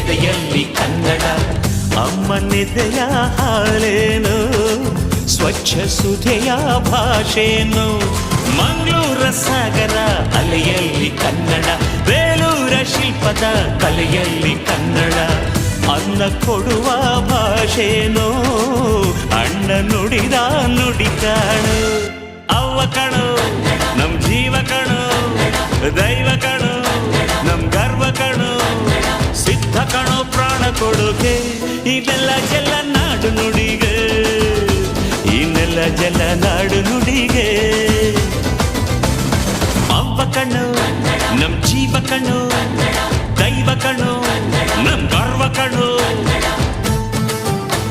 ಎದೆಯಲ್ಲಿ ಕನ್ನಡ. ಅಮ್ಮ ನಿದೆಯ ಹಾಳೇನು ಸ್ವಚ್ಛ ಸುಧೆಯ ಭಾಷೇನು ಮಂಗಳೂರ ಸಾಗರ ಅಲೆಯಲ್ಲಿ ಕನ್ನಡ. ಬೇಲೂರ ಶಿಲ್ಪದ ಕಲೆಯಲ್ಲಿ ಕನ್ನಡ. ಅನ್ನ ಕೊಡುವ ಭಾಷೇನೋ ಅಣ್ಣ ನುಡಿದ ನುಡಿತಾಳು. ಅವ್ವ ಕಣೋ, ನಮ್ ಜೀವ ಕಣೋ, ದೈವ ಕಣು. ಕೊಡುಗೆ. ಇದೆಲ್ಲ ಜಲ ನಾಡು ನುಡಿಗೆ. ಇನ್ನೆಲ್ಲ ಜಲ ನಾಡು ನುಡಿಗೆ. ಅವ್ವ ಕಣ್ಣು ನಮ್ ಜೀವ ಕಣ್ಣು.